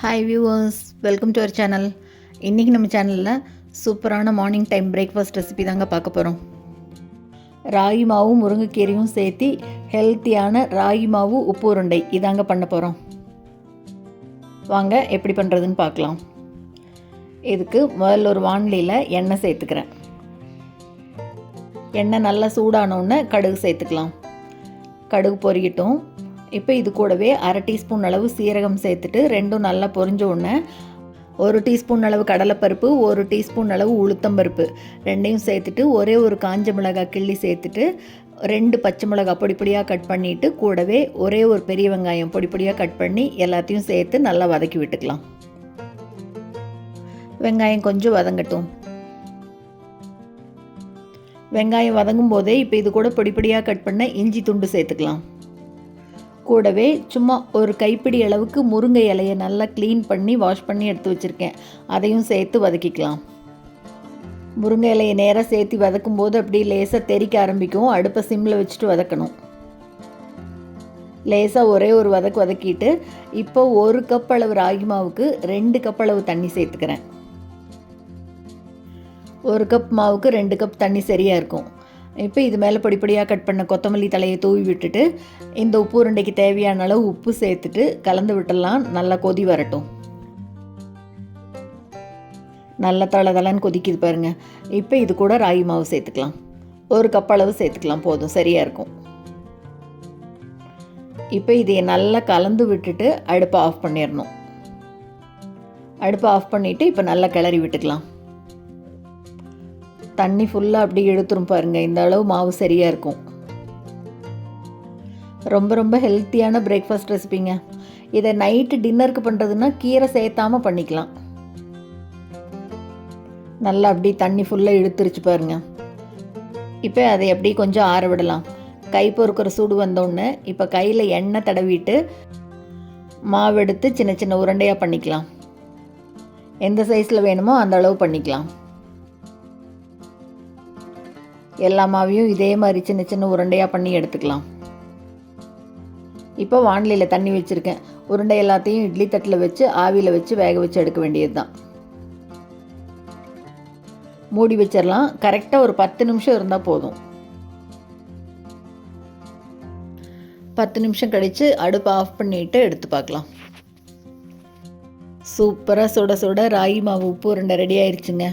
Hi viewers welcome to our channel இன்றைக்கி நம்ம சேனலில் சூப்பரான மார்னிங் டைம் பிரேக்ஃபாஸ்ட் ரெசிபி தாங்க பார்க்க போகிறோம் ராகி மாவும் முருங்கைக்கீரையும் சேர்த்து ஹெல்த்தியான ராகி மாவு உப்பு உருண்டை இதாங்க பண்ண போகிறோம் வாங்க எப்படி பண்ணுறதுன்னு பார்க்கலாம். இதுக்கு முதல்ல ஒரு வானிலையில் எண்ணெய் சேர்த்துக்கிறேன். எண்ணெய் நல்லா சூடானோடனே கடுகு சேர்த்துக்கலாம். கடுகு பொறிக்கிட்டோம். இப்போ இது கூடவே அரை டீஸ்பூன் அளவு சீரகம் சேர்த்துட்டு ரெண்டும் நல்லா பொரிஞ்ச உடனே ஒரு டீஸ்பூன் அளவு கடலைப்பருப்பு ஒரு டீஸ்பூன் அளவு உளுத்தம்பருப்பு ரெண்டையும் சேர்த்துட்டு ஒரே ஒரு காஞ்ச மிளகாய் கிள்ளி சேர்த்துட்டு ரெண்டு பச்சை மிளகாய் பொடி பொடியாக கட் பண்ணிவிட்டு கூடவே ஒரே ஒரு பெரிய வெங்காயம் பொடி பொடியாக கட் பண்ணி எல்லாத்தையும் சேர்த்து நல்லா வதக்கி விட்டுக்கலாம். வெங்காயம் கொஞ்சம் வதங்கட்டும். வெங்காயம் வதங்கும் போதே இப்போ இது கூட பொடி பொடியாக கட் பண்ண இஞ்சி துண்டு சேர்த்துக்கலாம். கூடவே சும்மா ஒரு கைப்பிடி அளவுக்கு முருங்கை இலையை நல்லா க்ளீன் பண்ணி வாஷ் பண்ணி எடுத்து வச்சுருக்கேன். அதையும் சேர்த்து வதக்கிக்கலாம். முருங்கை இலையை நேராக சேர்த்து வதக்கும் போது அப்படியே லேசாக தெறிக்க ஆரம்பிக்கும். அடுப்பை சிம்மில் வச்சுட்டு வதக்கணும். லேசாக ஒரே ஒரு வதக்கு வதக்கிட்டு இப்போ ஒரு கப் அளவு ராகி மாவுக்கு ரெண்டு கப் அளவு தண்ணி சேர்த்துக்கிறேன். ஒரு கப் மாவுக்கு ரெண்டு கப் தண்ணி சரியாக இருக்கும். இப்போ இது மேலே படிப்படியாக கட் பண்ண கொத்தமல்லி தலையை தூவி விட்டுட்டு இந்த உப்பு உருண்டைக்கு தேவையான அளவு உப்பு சேர்த்துட்டு கலந்து விட்டுடலாம். நல்லா கொதி வரட்டும். நல்ல தள தளன்னு கொதிக்குது பாருங்கள் இப்போ இது கூட ராகி மாவு சேர்த்துக்கலாம். ஒரு கப் அளவு சேர்த்துக்கலாம். போதும். சரியாக இருக்கும். இப்போ இதை நல்லா கலந்து விட்டுட்டு அடுப்பை ஆஃப் பண்ணிடணும். அடுப்பை ஆஃப் பண்ணிவிட்டு இப்போ நல்லா கிளறி விட்டுக்கலாம். தண்ணி ஃபுல்லாக அப்படி இழுத்துரும் பாருங்கள் இந்த அளவு மாவு சரியாக இருக்கும். ரொம்ப ரொம்ப ஹெல்த்தியான பிரேக்ஃபாஸ்ட் ரெசிபிங்க இதை நைட்டு டின்னருக்கு பண்ணுறதுன்னா கீரை சேர்த்தாமல் பண்ணிக்கலாம். நல்லா அப்படி தண்ணி ஃபுல்லாக இழுத்துருச்சு பாருங்க. இப்போ அதை அப்படி கொஞ்சம் ஆற விடலாம். கை பொறுக்கிற சூடு வந்தோடனே இப்போ கையில் எண்ணெய் தடவிட்டு மாவு எடுத்து சின்ன சின்ன உருண்டையாக பண்ணிக்கலாம். எந்த சைஸில் வேணுமோ அந்த அளவு பண்ணிக்கலாம். எல்லா மாவையும் இதே மாதிரி சின்ன சின்ன உருண்டையாக பண்ணி எடுத்துக்கலாம். இப்போ வானிலையில் தண்ணி வச்சுருக்கேன். உருண்டை எல்லாத்தையும் இட்லி தட்டில் வச்சு ஆவியில் வச்சு வேக வச்சு எடுக்க வேண்டியது தான் மூடி வச்சிடலாம் கரெக்டாக ஒரு பத்து நிமிஷம் இருந்தால் போதும். பத்து நிமிஷம் கழித்து அடுப்பு ஆஃப் பண்ணிவிட்டு எடுத்து பார்க்கலாம். சூப்பராக சுட சுட ராகி மாவு உப்பு உருண்டை ரெடி ஆயிடுச்சுங்க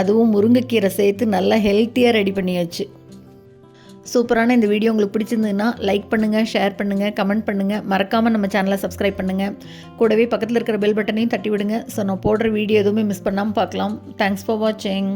அதுவும் முருங்கைக்கீரை சேர்த்து நல்லா ஹெல்த்தியாக ரெடி பண்ணியாச்சு. சூப்பரான இந்த வீடியோ உங்களுக்கு பிடிச்சிருந்ததுன்னா லைக் பண்ணுங்கள் ஷேர் பண்ணுங்கள் கமெண்ட் பண்ணுங்கள் மறக்காமல் நம்ம சேனலை சப்ஸ்கிரைப் பண்ணுங்கள் கூடவே பக்கத்தில் இருக்கிற பெல் பட்டனையும் தட்டி விடுங்க ஸோ நான் போடுற வீடியோ எதுவுமே மிஸ் பண்ணாமல் பார்க்கலாம். தேங்க்ஸ் ஃபார் வாட்சிங்